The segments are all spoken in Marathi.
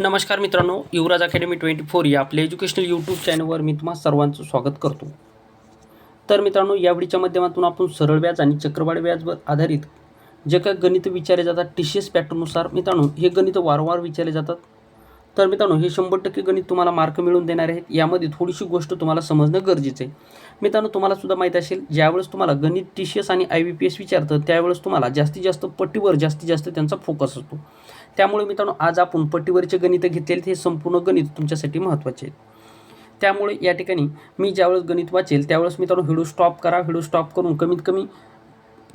नमस्कार मित्रांनो युवराज अकॅडमी ट्वेंटी फोर या आपल्या एज्युकेशनल यूट्यूब चॅनलवर मी तुम्हा सर्वांचं स्वागत करतो. तर मित्रांनो यावेळीच्या माध्यमातून आपण सरळ व्याज आणि चक्रवाढ व्याजवर आधारित जे काय गणित विचारले जातात टी सी एस पॅटर्ननुसार मित्रांनो हे गणित वारंवार विचारले जातात. तर मित्रांनो हे शंभर टक्के गणित तुम्हाला मार्क मिळवून देणार आहेत. यामध्ये थोडीशी गोष्ट तुम्हाला समजणं गरजेचं आहे. मित्रांनो तुम्हाला सुद्धा माहीत असेल ज्यावेळेस तुम्हाला गणित टी सी एस आणि आय बी पी एस विचारतं त्यावेळेस तुम्हाला जास्तीत जास्त पट्टीवर जास्तीत जास्त त्यांचा फोकस असतो. त्यामुळे मित्रांनो आज आपण पट्टीवरचे गणित घेतलेले हे संपूर्ण गणित तुमच्यासाठी महत्त्वाचे आहेत. त्यामुळे या ठिकाणी मी ज्यावेळेस गणित वाचेल त्यावेळेस मित्रांनो व्हिडिओ स्टॉप करा व्हिडिओ स्टॉप करून कमीत कमी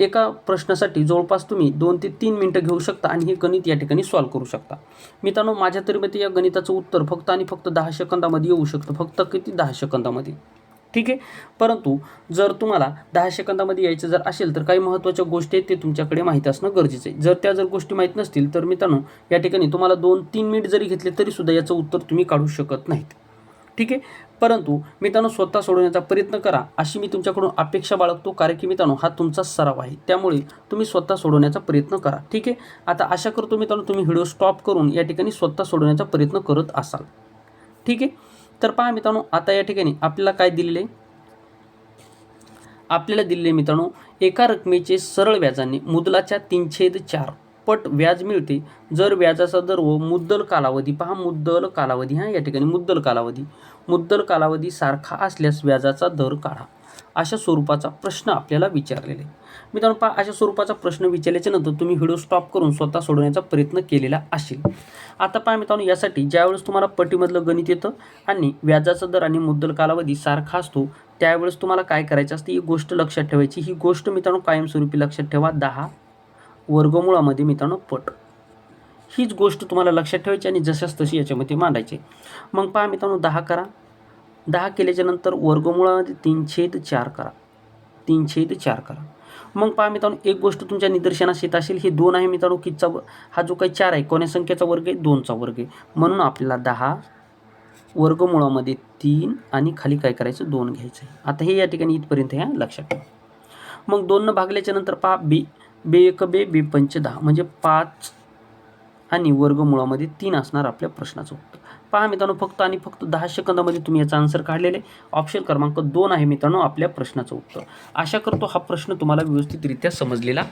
एका प्रश्नासाठी जवळपास तुम्ही दोन ते तीन मिनटं घेऊ शकता आणि हे गणित या ठिकाणी सॉल्व करू शकता. मित्रांनो माझ्या तरी मते या गणिताचं उत्तर फक्त आणि फक्त दहा सेकंदामध्ये येऊ शकतं. फक्त किती? दहा सेकंदामध्ये. ठीक आहे? परंतु जर तुम्हाला दहा सेकंदामध्ये यायचं जर असेल तर काही महत्त्वाच्या गोष्टी आहेत ते तुमच्याकडे माहीत असणं गरजेचं आहे. जर त्या जर गोष्टी माहीत नसतील तर मित्रांनो या ठिकाणी तुम्हाला दोन तीन मिनिट जरी घेतले तरीसुद्धा याचं उत्तर तुम्ही काढू शकत नाहीत. ठीक आहे? परंतु मित्रांनो स्वतः सोडवण्याचा प्रयत्न करा. अशी मी तुमच्याकडून अपेक्षा बाळगतो कारण की मित्रांनो हा तुमचा सराव आहे. त्यामुळे तुम्ही स्वतः सोडवण्याचा प्रयत्न करा. ठीक आहे? आता आशा करतो मित्रांनो तुम्ही व्हिडिओ स्टॉप करून या ठिकाणी स्वतः सोडवण्याचा प्रयत्न करत असाल. ठीक आहे? तर पहा मित्रांनो आता या ठिकाणी आपल्याला काय दिलेले? आहे आपल्याला दिलेले मित्रांनो एका रकमेचे सरळ व्याजाने मुदलाच्या तीन छेद चार पट व्याज मिळते. जर व्याजाचा दर व मुद्दल कालावधी पहा मुद्दल कालावधी हा या ठिकाणी मुद्दल कालावधी. मुद्दल कालावधी सारखा असल्यास व्याजाचा दर काढा. अशा स्वरूपाचा प्रश्न आपल्याला विचारलेला. आहे मित्रांनो पहा अशा स्वरूपाचा प्रश्न विचारल्याच्या नंतर तुम्ही व्हिडिओ स्टॉप करून स्वतः सोडवण्याचा प्रयत्न केलेला असेल. आता पहा मित्रांनो यासाठी ज्यावेळेस तुम्हाला पटीमधलं गणित येतं आणि व्याजाचा दर आणि मुद्दल कालावधी सारखा असतो त्यावेळेस तुम्हाला काय करायचं असतं ही गोष्ट लक्षात ठेवायची. ही गोष्ट मित्रांनो कायमस्वरूपी लक्षात ठेवा. दहा वर्गमुळामध्ये मित्रांनो पट. हीच गोष्ट तुम्हाला लक्षात ठेवायची आणि जशाच तशी याच्यामध्ये मांडायची. मग पहा मित्रांनो दहा करा. दहा केल्याच्यानंतर वर्गमुळामध्ये तीन छेद चार करा. तीन छेद चार करा. मग पहा मित्रांनो एक गोष्ट तुमच्या निदर्शनास येत असेल ही दोन आहे मित्रांनो कितचा हा जो काही चार आहे कोण्या संख्येचा वर्ग आहे? दोनचा वर्ग आहे. म्हणून आपल्याला दहा वर्गमुळामध्ये तीन आणि खाली काय करायचं? दोन घ्यायचं आहे. आता हे या ठिकाणी इथपर्यंत ह्या लक्षात ठेवा. मग दोननं भागल्याच्या नंतर पहा बे बे एक बे बे पंच दहा. म्हणजे पाच आणि वर्गमुळामध्ये तीन असणार आपल्या प्रश्नाचं उत्तर. पहा मित्रांनो फक्त आणि फक्त दहा सेकंदामध्ये तुम्ही याचा आन्सर काढलेले. ऑप्शन क्रमांक दोन आहे मित्रांनो आपल्या प्रश्नाचं उत्तर. आशा करतो हा प्रश्न तुम्हाला व्यवस्थितरित्या समजलेला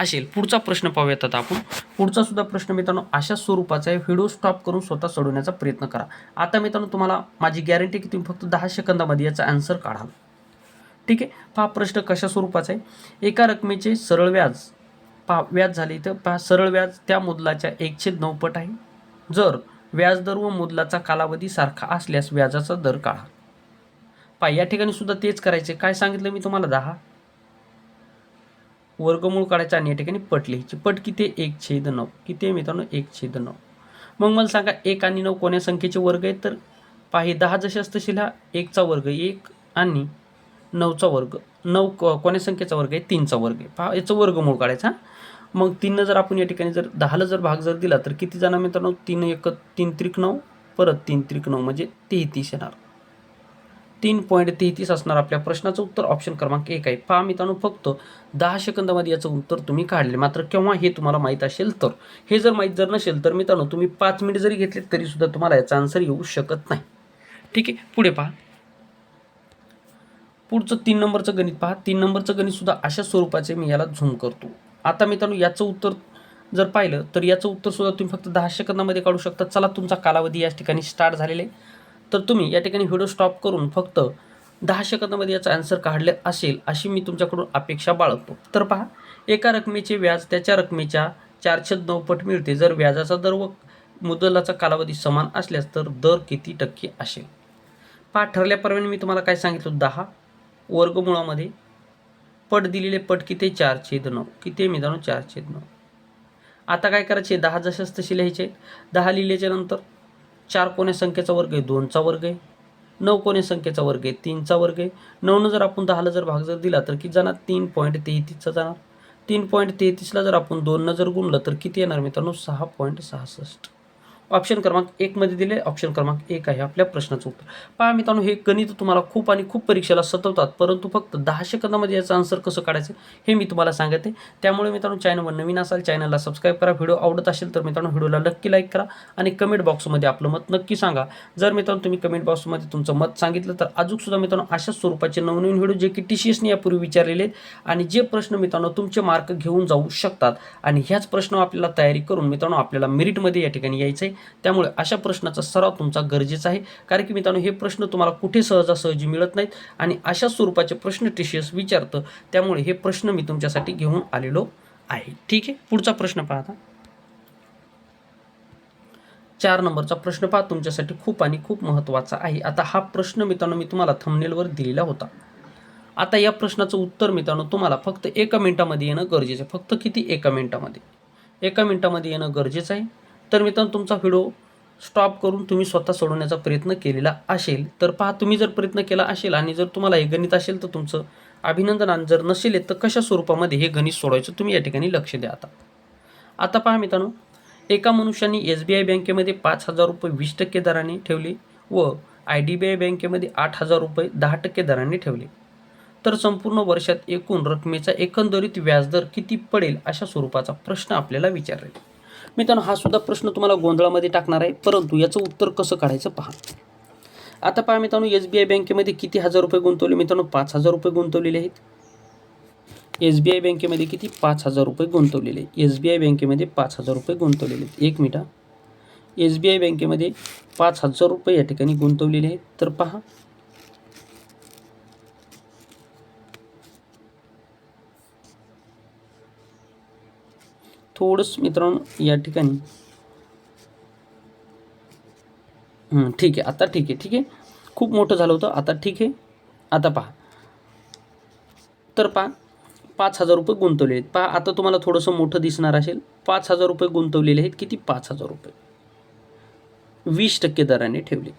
असेल. पुढचा प्रश्न पाहूयात आता आपण. पुढचा सुद्धा प्रश्न मित्रांनो अशा स्वरूपाचा आहे. व्हिडिओ स्टॉप करून स्वतः सोडवण्याचा प्रयत्न करा. आता मित्रांनो तुम्हाला माझी गॅरंटी की तुम्ही फक्त दहा सेकंदामध्ये याचा आन्सर काढाल. ठीक आहे? पहा प्रश्न कशा स्वरूपाचा आहे. एका रकमेचे सरळ व्याज पहा व्याज झाले तर पहा सरळ व्याज त्या मुदलाच्या एकशे नऊ पट आहे. जर व्याजदर व मुदलाचा कालावधी सारखा असल्यास व्याजाचा दर काढा. पहा या ठिकाणी सुद्धा तेच करायचे. काय सांगितलं मी तुम्हाला? दहा. वर्गमूळ काढायचा आणि या ठिकाणी पट लिहायची. पट किती? एक छेद नऊ. किती आहे मित्रांनो? एक छेद नऊ. मग मला सांगा एक आणि नऊ कोण्या संख्येचे वर्ग आहेत? तर पहा हे दहा जसे असतशील शिला एकचा वर्ग एक आणि नऊचा वर्ग. नऊ कोण्या संख्येचा वर्ग आहे? तीनचा वर्ग आहे. पहा याचं वर्गमूळ काढायचा मग तीननं जर आपण या ठिकाणी जर दहाला जर भाग जर दिला तर किती जाणार मित्रांनो? तीन एक तीन त्रिक नऊ परत तीन त्रिक नऊ म्हणजे तेहतीस येणार. तीन पॉईंट तेहतीस असणार आपल्या प्रश्नाचं उत्तर ऑप्शन क्रमांक एक आहे. पहा मित्रांनो फक्त दहा सेकंदामध्ये याचं उत्तर तुम्ही काढले मात्र केव्हा हे तुम्हाला माहीत असेल तर. हे जर माहीत जर नसेल तर मित्रांनो तुम्ही पाच मिनिट जरी घेतले तरी सुद्धा तुम्हाला याचा आन्सर येऊ शकत नाही. ठीक आहे पुढे पहा. पुढचं तीन नंबरचं गणित पहा. तीन नंबरचं गणित सुद्धा अशा स्वरूपाचे मी याला झूम करतो. आता मित्रांनो याचं उत्तर जर पाहिलं तर याचं उत्तर सुद्धा तुम्ही फक्त दहा सेकंदामध्ये काढू शकता. चला तुमचा कालावधी या ठिकाणी स्टार्ट झालेले. आहे. तर तुम्ही या ठिकाणी व्हिडिओ स्टॉप करून फक्त दहा सेकंदामध्ये याचा आन्सर काढले असेल अशी मी तुमच्याकडून अपेक्षा बाळगतो. तर पहा एका रकमेचे व्याज त्याच्या रकमेच्या चारशे नऊ पट मिळते. जर व्याजाचा दर व मुदलाचा कालावधी समान असल्यास तर दर किती टक्के असेल? पहा ठरल्याप्रमाणे मी तुम्हाला काय सांगितलं? दहा. वर्गमुळामध्ये पट दिलेले पट किती? चार छेद नऊ. किती आहे मित्रांनो? चार छेद नऊ. आता काय करायचे? दहा जशाच तसे लिहायचे. दहा लिहिल्याच्या नंतर चार कोण्या संख्येचा वर्ग आहे? दोनचा वर्ग आहे. नऊ कोण्या संख्येचा वर्ग आहे? तीनचा वर्ग आहे. नऊनं जर आपण दहाला जर भाग जर दिला तर किती जाणार? तीन पॉईंट तेहतीसचा जाणार. तीन पॉईंट तेहतीसला जर आपण दोननं जर गुणलं तर किती येणार मित्रांनो? सहा पॉईंट सहासष्ट. ऑप्शन क्रमांक एकमध्ये दिले. ऑप्शन क्रमांक एक आहे आपल्या प्रश्नाचं उत्तर. पहा मित्रांनो हे गणित तुम्हाला खूप आणि खूप परीक्षेला सतवतात परंतु फक्त दहा सेकंदामध्ये याचं आन्सर कसं काढायचं हे मी तुम्हाला सांगते. त्यामुळे मित्रांनो चॅनलवर नवीन असाल चॅनलला सबस्क्राईब करा. व्हिडिओ आवडत असेल तर मित्रांनो व्हिडिओला नक्की लाईक करा आणि कमेंट बॉक्समध्ये आपलं मत नक्की सांगा. जर मित्रांनो तुम्ही कमेंट बॉक्समध्ये तुमचं मत सांगितलं तर अजूनसुद्धा मित्रांनो अशाच स्वरूपाचे नवनवीन व्हिडिओ जे की टी सी एसने यापूर्वी विचारलेले आहेत आणि जे प्रश्न मित्रांनो तुमचे मार्क घेऊन जाऊ शकतात आणि ह्याच प्रश्न आपल्याला तयारी करून मित्रांनो आपल्याला मेरिटमध्ये या ठिकाणी यायचं आहे त्यामुळे अशा प्रश्नाचा सराव तुमचा गरजेचा आहे. कारण की मित्रांनो हे प्रश्न तुम्हाला कुठे सहजासहजी मिळत नाहीत आणि अशा स्वरूपाचे प्रश्न टी सी एस विचारतं त्यामुळे हे प्रश्न मी तुमच्यासाठी घेऊन आलेलो आहे. ठीक आहे? पुढचा प्रश्न पाहता चार नंबरचा प्रश्न पहा तुमच्यासाठी खूप आणि खूप महत्त्वाचा आहे. आता हा प्रश्न मित्रांनो मी तुम्हाला थंबनेलवर दिलेला होता. आता या प्रश्नाचं उत्तर मित्रांनो तुम्हाला फक्त एका मिनिटामध्ये येणं गरजेचं आहे. फक्त किती? एका मिनिटामध्ये. एका मिनिटामध्ये येणं गरजेचं आहे. तर मित्रांनो तुमचा व्हिडिओ स्टॉप करून तुम्ही स्वतः सोडवण्याचा प्रयत्न केलेला असेल तर पहा तुम्ही जर प्रयत्न केला असेल आणि जर तुम्हाला हे गणित असेल तर तुमचं अभिनंदन आणि जर नसेल तर कशा स्वरूपामध्ये हे गणित सोडवायचं तुम्ही या ठिकाणी लक्ष द्या आता. आता पहा मित्रांनो एका मनुष्याने एस बी आय बँकेमध्ये पाच हजार रुपये वीस टक्के दराने ठेवले व आय डी बी आय बँकेमध्ये आठ हजार रुपये दहा टक्के दराने ठेवले. तर संपूर्ण वर्षात एकूण रकमेचा एकंदरीत व्याजदर किती पडेल अशा स्वरूपाचा प्रश्न आपल्याला विचारेल. मित्रांनो हा सुद्धा प्रश्न तुम्हाला गोंधळामध्ये टाकणार आहे. परंतु याचं उत्तर कसं काढायचं पहा. आता पहा मित्रांनो एस बी आय बँकेमध्ये किती हजार रुपये गुंतवले? मित्रांनो पाच हजार रुपये गुंतवलेले आहेत. एस बी आय बँकेमध्ये किती? पाच हजार रुपये गुंतवलेले. एस बी आय बँकेमध्ये पाच हजार रुपये गुंतवलेले आहेत. एक मिनिट एस बी आय बँकेमध्ये पाच हजार रुपये या ठिकाणी गुंतवलेले आहेत. तर पहा. थोडंच मित्रांनो या ठिकाणी. ठीक आहे. आता ठीक आहे. ठीक आहे. खूप मोठं झालं होतं. आता ठीक आहे. आता पहा. तर पहा. पाच हजार रुपये गुंतवले आहेत. पहा आता तुम्हाला थोडंसं मोठं दिसणार असेल. पाच हजार रुपये गुंतवलेले आहेत. किती? पाच हजार रुपये. वीस टक्के दराने ठेवले.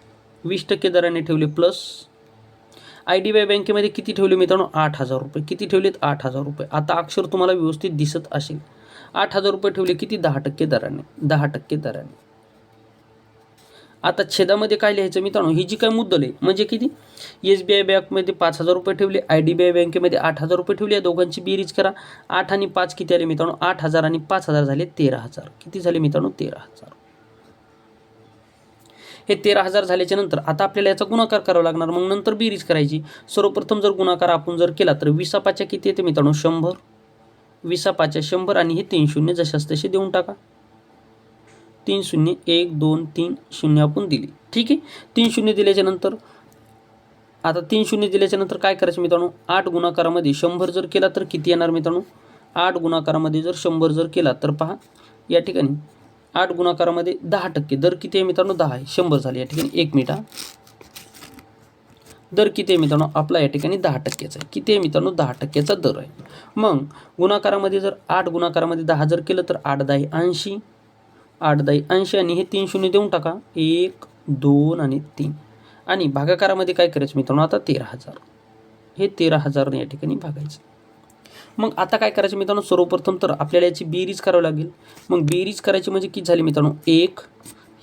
वीस टक्के दराने ठेवले plus I D B I बँकेमध्ये किती ठेवले मित्रांनो? आठ हजार रुपये. किती ठेवलेत? आठ हजार रुपये. आता अक्षर तुम्हाला व्यवस्थित दिसत असेल. आठ हजार रुपये ठेवले किती? दहा टक्के दराने. दहा टक्के दराने. आता छेदामध्ये काय लिहायचं मित्रांनो? ही जी काय मुद्दल आहे म्हणजे किती? एस बी आय बँकमध्ये पाच हजार रुपये ठेवले आय डी बी आय बँकेमध्ये आठ हजार रुपये ठेवले या दोघांची बेरीज करा. आठ आणि पाच किती आले मित्रांनो? आठ हजार आणि पाच हजार झाले तेरा हजार. किती झाले मित्रांनो? तेरा हजार. हे तेरा हजार झाल्याच्यानंतर आता आपल्याला याचा गुणाकार करावा लागणार. मग नंतर बेरीज करायची. सर्वप्रथम जर गुणाकार आपण जर केला तर विसापाच्या किती येते मित्रांनो? शंभर. विसा पाच्या शंभर आणि हे तीन शून्य जशास तसे देऊन टाका. तीन शून्य एक दोन तीन शून्य आपण दिली. ठीक आहे? तीन शून्य दिल्याच्या नंतर आता तीन शून्य दिल्याच्या नंतर काय करायचं मित्रांनो? आठ गुणाकारामध्ये शंभर जर केला तर किती येणार मित्रांनो? आठ गुणाकारामध्ये जर शंभर जर केला तर पहा या ठिकाणी आठ गुणाकारामध्ये दहा टक्के. दर किती आहे मित्रांनो? दहा आहे. शंभर झाले या ठिकाणी. एक मिनिट हा. दर किती आहे मित्रांनो? आपला या ठिकाणी दहा टक्क्याचा आहे. किती आहे मित्रांनो? दहा टक्क्याचा दर आहे. मग गुणाकारामध्ये जर आठ गुणाकारामध्ये दहा जर केलं तर आठ दहा ऐंशी. आठ दहा ऐंशी आणि हे तीन शून्य देऊन टाका. एक दोन आणि तीन. आणि भागाकारामध्ये काय करायचं मित्रांनो? आता तेरा हजार. हे तेरा हजारने या ठिकाणी भागायचं. मग आता काय करायचं मित्रांनो? सर्वप्रथम तर आपल्याला याची बेरीज करावी लागेल. मग बेरीज करायची म्हणजे किती झाली मित्रांनो? एक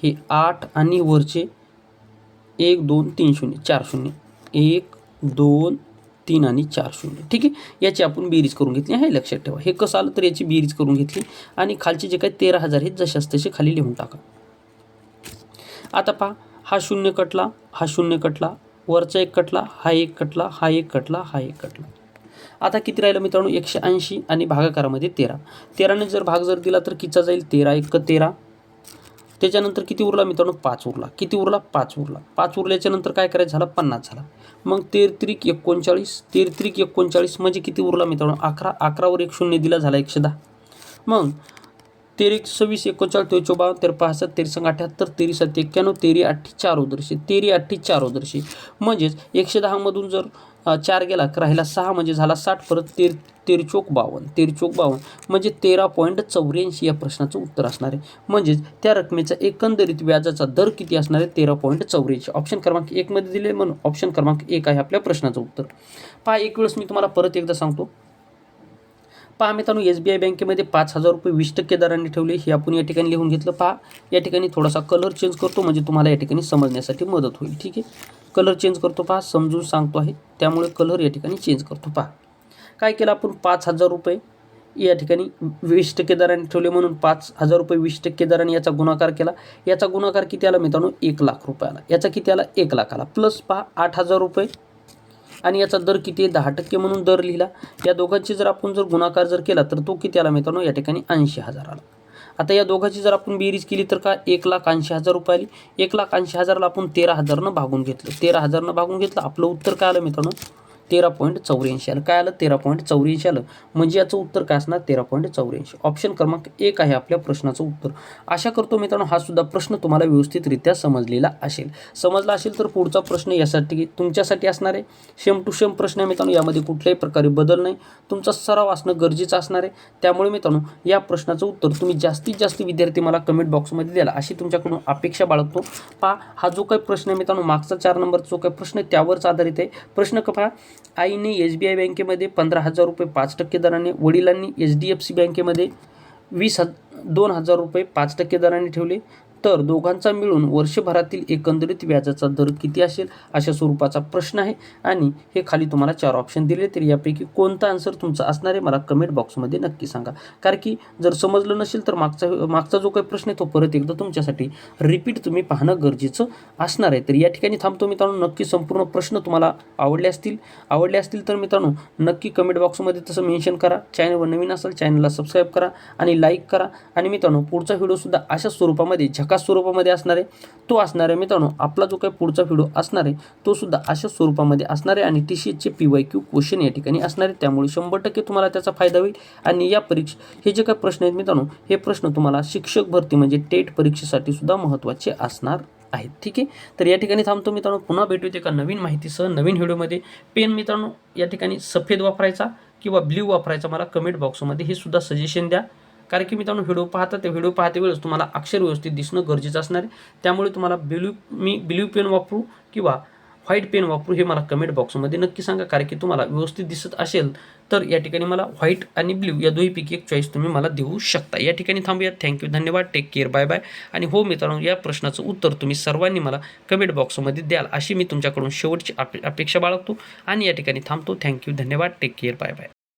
हे आठ आणि वरचे एक दोन तीन शून्य चार शून्य. एक दोन तीन आणि चार शून्य. ठीक आहे? याची आपण बेरीज करून घेतली हे लक्षात ठेवा. हे कसं आलं तर याची बेरीज करून घेतली आणि खालचे जे काही तेरा हजार हे जशास तसे खाली लिहून टाका. आता पहा हा शून्य कटला हा शून्य कटला वरचा एक कटला हा एक कटला हा एक कटला हा एक कटला. आता किती राहिलं मित्रांनो? एकशे ऐंशी आणि भागाकारामध्ये तेरा. तेराने जर भाग जर दिला तर कितीचा जाईल? तेरा एक तेरा. त्याच्यानंतर किती उरला मित्रांनो? पाच उरला. किती उरला? पाच उरला. पाच उरल्याच्यानंतर काय करायचं झालं? पन्नास झाला. मग तेर त्रिक एकोणचाळीस तेर त्रिक एकोणचाळीस म्हणजे किती उरला मित्रांनो? अकरा अकरावर एक शून्य दिला झाला एकशे दहा. मग तेरी सव्वीस एकोणचाळीस तेरी चोबा तेर पासष्ट तेरसंग अठ्याहत्तर तेरी सात एक्क्याण्णव तेरी अठ्ठी चार उदर्शी तेरी अठ्ठी चार उदर्शी. म्हणजेच एकशे दहामधून जर चार गेला. राहिला सहा म्हणजे झाला साठ. परत तेर तेरी बावन्न. तेरी बावन्न म्हणजे तेरा पॉईंट चौऱ्याऐंशी या प्रश्नाचं उत्तर असणार आहे. म्हणजेच त्या रकमेचा एकंदरीत व्याजाचा दर किती असणार आहे? तेरा पॉईंट चौऱ्याऐंशी. ऑप्शन क्रमांक एकमध्ये दिले म्हणून ऑप्शन क्रमांक एक आहे आपल्या प्रश्नाचं उत्तर. पहा एक वेळेस मी तुम्हाला परत एकदा सांगतो. पहा मित्रांनो एस बी आय बँकेमध्ये पाच हजार रुपये वीस टक्के दराने ठेवले. हे आपण या ठिकाणी लिहून घेतलं. पहा या ठिकाणी थोडासा कलर चेंज करतो म्हणजे तुम्हाला या ठिकाणी समजण्यासाठी मदत होईल. ठीक आहे? कलर चेंज करतो पहा समजून सांगतो आहे. त्यामुळे कलर या ठिकाणी चेंज करतो पहा. काय केलं आपण? पाच हजार रुपये या ठिकाणी वीस टक्के दराने ठेवले म्हणून पाच हजार रुपये वीस टक्के दराने याचा गुणाकार केला. याचा गुणाकार किती आला मित्रांनो? एक लाख रुपयाला याचा किती आला? एक लाख आला. प्लस पहा आठ हजार रुपये. आणि याचा दर किती आहे? दहा टक्के म्हणून दर लिहिला. या दोघांची जर आपण जर गुणाकार जर केला तर तो किती आला मित्रांनो? या ठिकाणी ऐंशी हजार आला. आता या दोघांची जर आपण बेरीज केली तर का एक लाख ऐंशी हजार रुपये आली? एक लाख ऐंशी हजारला आपण तेरा हजारनं भागून घेतलं. तेरा हजारनं भागून घेतलं. आपलं उत्तर काय आलं मित्रांनो? तेरा पॉईंट चौऱ्याऐंशी आलं. काय आलं? तेरा पॉईंट चौऱ्याऐंशी आलं. म्हणजे याचं उत्तर काय असणार? तेरा पॉईंट चौऱ्याऐंशी. ऑप्शन क्रमांक एक आहे आपल्या प्रश्नाचं उत्तर. आशा करतो मित्रांनो हा सुद्धा प्रश्न तुम्हाला व्यवस्थितरित्या समजलेला असेल. समजला असेल तर पुढचा प्रश्न यासाठी तुमच्यासाठी असणार आहे. सेम टू सेम प्रश्न आहे मित्रांनो. यामध्ये कुठल्याही प्रकारे बदल नाही. तुमचा सराव असणं गरजेचं असणार आहे. त्यामुळे मित्रांनो या प्रश्नाचं उत्तर तुम्ही जास्तीत जास्त विद्यार्थी मला कमेंट बॉक्समध्ये द्याल. अशी तुमच्याकडून अपेक्षा बाळगतो. पहा हा जो काही प्रश्न आहे मित्रांनो मागचा चार नंबरचा जो काही प्रश्न आहे त्यावरच आधारित आहे. प्रश्न का पहा आईने एस बी आय बँकेमध्ये पंधरा हजार रुपये पाच टक्के दराने वडिलांनी एच डी एफ सी बँकेमध्ये वीस ह दोन हजार रुपये पाच टक्के दराने ठेवले. तर दोघांचा मिळून वर्षभरातील एकंदरीत व्याजाचा दर किती असेल अशा स्वरूपाचा प्रश्न आहे. आणि हे खाली तुम्हाला चार ऑप्शन दिले तर यापैकी कोणता आन्सर तुमचा असणार आहे? मला कमेंट बॉक्समध्ये नक्की सांगा. कारण की जर समजलं नसेल तर मागचा मागचा जो काही प्रश्न आहे तो परत एकदा तुमच्यासाठी रिपीट तुम्ही पाहणं गरजेचं असणार आहे. तर या ठिकाणी थांबतो मित्रांनो. नक्की संपूर्ण प्रश्न तुम्हाला आवडले असतील. आवडले असतील तर मित्रांनो नक्की कमेंट बॉक्समध्ये तसं मेन्शन करा. चॅनलवर नवीन असाल चॅनलला सबस्क्राईब करा आणि लाईक करा. आणि मित्रांनो पुढचा व्हिडिओसुद्धा अशा स्वरूपामध्ये झक झकास स्वरूपामध्ये असणार आहे तो असणार आहे मित्रांनो आपला जो काही पुढचा व्हिडिओ असणार आहे तो सुद्धा अशा स्वरूपामध्ये असणार आहे आणि टी सी एचचे पी वाय क्यू क्वेश्चन या ठिकाणी असणार आहे. त्यामुळे शंभर टक्के तुम्हाला त्याचा फायदा होईल आणि या परीक्षा हे जे काही प्रश्न आहेत मित्रांनो हे प्रश्न तुम्हाला शिक्षक भरती म्हणजे टेट परीक्षेसाठी सुद्धा महत्त्वाचे असणार आहेत. ठीक आहे? तर या ठिकाणी थांबतो मित्रांनो पुन्हा भेटूया एका नवीन माहितीसह नवीन व्हिडिओमध्ये. पेन मित्रांनो या ठिकाणी सफेद वापरायचा किंवा ब्ल्यू वापरायचा मला कमेंट बॉक्समध्ये हे सुद्धा सजेशन द्या. कारण की मित्रांनो व्हिडिओ पाहता ते व्हिडिओ पाहते वेळेस तुम्हाला अक्षर व्यवस्थित दिसणं गरजेचं असणार आहे. त्यामुळे तुम्हाला ब्ल्यू मी ब्ल्यू पेन वापरू किंवा व्हाईट पेन वापरू हे मला कमेंट बॉक्समध्ये नक्की सांगा. कारण की तुम्हाला व्यवस्थित दिसत असेल तर या ठिकाणी मला व्हाईट आणि ब्ल्यू या दोन्हीपैकी एक चॉईस तुम्ही मला देऊ शकता. या ठिकाणी थांबूया थँक्यू धन्यवाद. टेक केअर बाय बाय आणि हो मित्रांनो या प्रश्नाचं उत्तर तुम्ही सर्वांनी मला कमेंट बॉक्समध्ये द्याल. अशी मी तुमच्याकडून शेवटची अपे अपेक्षा बाळगतो. आणि या ठिकाणी थांबतो. थँक्यू धन्यवाद. Take care bye bye